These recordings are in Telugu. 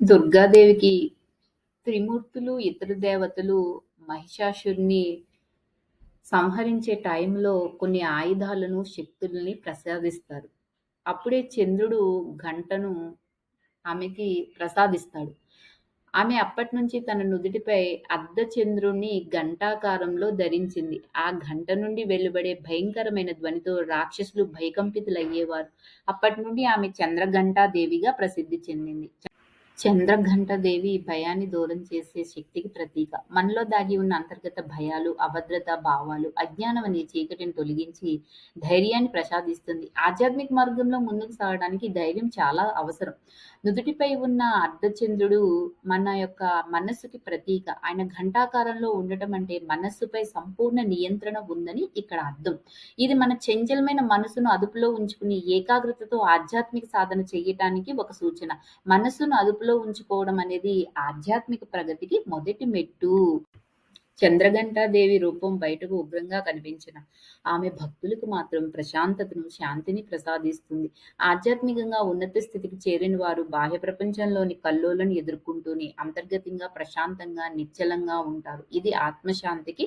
దుర్గాదేవికి త్రిమూర్తులు, ఇతర దేవతలు మహిషాసురుడిని సంహరించే టైంలో కొన్ని ఆయుధాలను, శక్తుల్ని ప్రసాదిస్తారు. అప్పుడే చంద్రుడు గంటను ఆమెకి ప్రసాదిస్తాడు. ఆమె అప్పటి నుంచి తన నుదుటిపై అర్ధచంద్రుడిని ఘంటాకారంలో ధరించింది. ఆ ఘంట నుండి వెలువడే భయంకరమైన ధ్వనితో రాక్షసులు భయకంపితులయ్యేవారు. అప్పటినుండి ఆమె చంద్రఘంటాదేవిగా ప్రసిద్ధి చెందింది. చంద్రఘంటాదేవి భయాన్ని దూరం చేసే శక్తికి ప్రతీక. మనలో దాగి ఉన్న అంతర్గత భయాలు, అభద్రతా భావాలు, అజ్ఞానం అనే చీకటిని తొలగించి ధైర్యాన్ని ప్రసాదిస్తుంది. ఆధ్యాత్మిక మార్గంలో ముందుకు సాగడానికి ధైర్యం చాలా అవసరం. నుదుటిపై ఉన్న అర్ధచంద్రుడు మన యొక్క మనస్సుకి ప్రతీక. ఆయన ఘంటాకారంలో ఉండటం అంటే మనస్సుపై సంపూర్ణ నియంత్రణ ఉందని ఇక్కడ అర్థం. ఇది మన చంచలమైన మనసును అదుపులో ఉంచుకుని ఏకాగ్రతతో ఆధ్యాత్మిక సాధన చేయటానికి ఒక సూచన. మనస్సును అదుపులో ఉంచుకోవడం అనేది ఆధ్యాత్మిక ప్రగతికి మొదటి మెట్టు. చంద్రఘంటాదేవి రూపం బయటకు ఉగ్రంగా కనిపించిన ఆమె భక్తులకు మాత్రం ప్రశాంతతను, శాంతిని ప్రసాదిస్తుంది. ఆధ్యాత్మికంగా ఉన్నత స్థితికి చేరిన వారు బాహ్య ప్రపంచంలోని కల్లోలను ఎదుర్కొంటూనే అంతర్గతంగా ప్రశాంతంగా, నిశ్చలంగా ఉంటారు. ఇది ఆత్మశాంతికి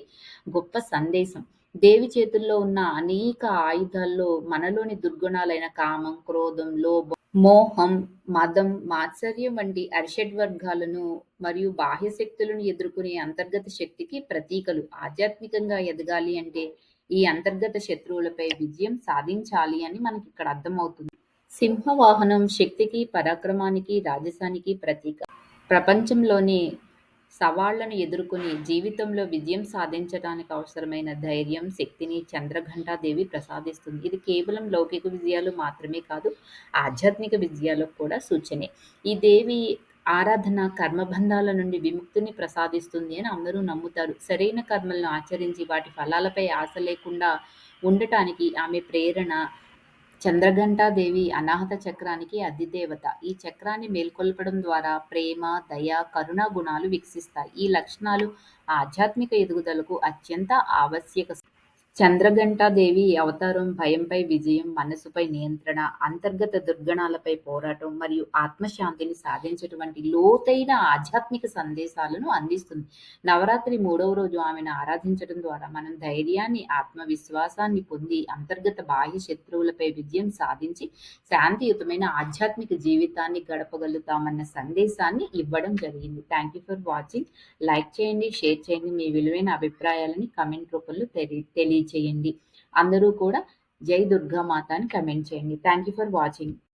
గొప్ప సందేశం. దేవి చేతుల్లో ఉన్న అనేక ఆయుధాల్లో మనలోని దుర్గుణాలైన కామం, క్రోధం, లోభం, మోహం, మదం, మాత్సర్యం వంటి అరిషడ్వర్గాలను మరియు బాహ్య శక్తులను ఎదుర్కొనే అంతర్గత శక్తికి ప్రతీకలు. ఆధ్యాత్మికంగా ఎదగాలి అంటే ఈ అంతర్గత శత్రువులపై విజయం సాధించాలి అని మనకిక్కడ అర్థమవుతుంది. సింహవాహనం శక్తికి, పరాక్రమానికి, రాజసానికి ప్రతీక. ప్రపంచంలోని సవాళ్ళను ఎదుర్కొని జీవితంలో విజయం సాధించటానికి అవసరమైన ధైర్యం, శక్తిని చంద్రఘంటాదేవి ప్రసాదిస్తుంది. ఇది కేవలం లౌకిక విజయాలు మాత్రమే కాదు, ఆధ్యాత్మిక విజయాలకు కూడా సూచనే. ఈ దేవి ఆరాధన కర్మబంధాల నుండి విముక్తిని ప్రసాదిస్తుంది అని అందరూ నమ్ముతారు. సరైన కర్మలను ఆచరించి వాటి ఫలాలపై ఆశ లేకుండా ఉండటానికి ఆమె ప్రేరణ. చంద్రఘంటాదేవి అనాహత చక్రానికి అధిదేవత. ఈ చక్రాన్ని మేల్కొల్పడం ద్వారా ప్రేమ, దయ, కరుణ గుణాలు వికసిస్తాయి. ఈ లక్షణాలు ఆధ్యాత్మిక ఎదుగుదలకు అత్యంత ఆవశ్యక. చంద్రఘంటాదేవి అవతారం భయంపై విజయం, మనస్సుపై నియంత్రణ, అంతర్గత దుర్గణాలపై పోరాటం మరియు ఆత్మశాంతిని సాధించటవంటి లోతైన ఆధ్యాత్మిక సందేశాలను అందిస్తుంది. నవరాత్రి మూడవ రోజు ఆమెను ఆరాధించడం ద్వారా మనం ధైర్యాన్ని, ఆత్మవిశ్వాసాన్ని పొంది అంతర్గత, బాహ్య శత్రువులపై విజయం సాధించి శాంతియుతమైన ఆధ్యాత్మిక జీవితాన్ని గడపగలుగుతామన్న సందేశాన్ని ఇవ్వడం జరిగింది. Thank you for watching. Like చేయండి, షేర్ చేయండి. మీ విలువైన అభిప్రాయాలని కామెంట్ రూపంలో తెలి తెలియచేయండి. అందరూ కూడా జై దుర్గామాత అని కమెంట్ చేయండి. Thank you for watching.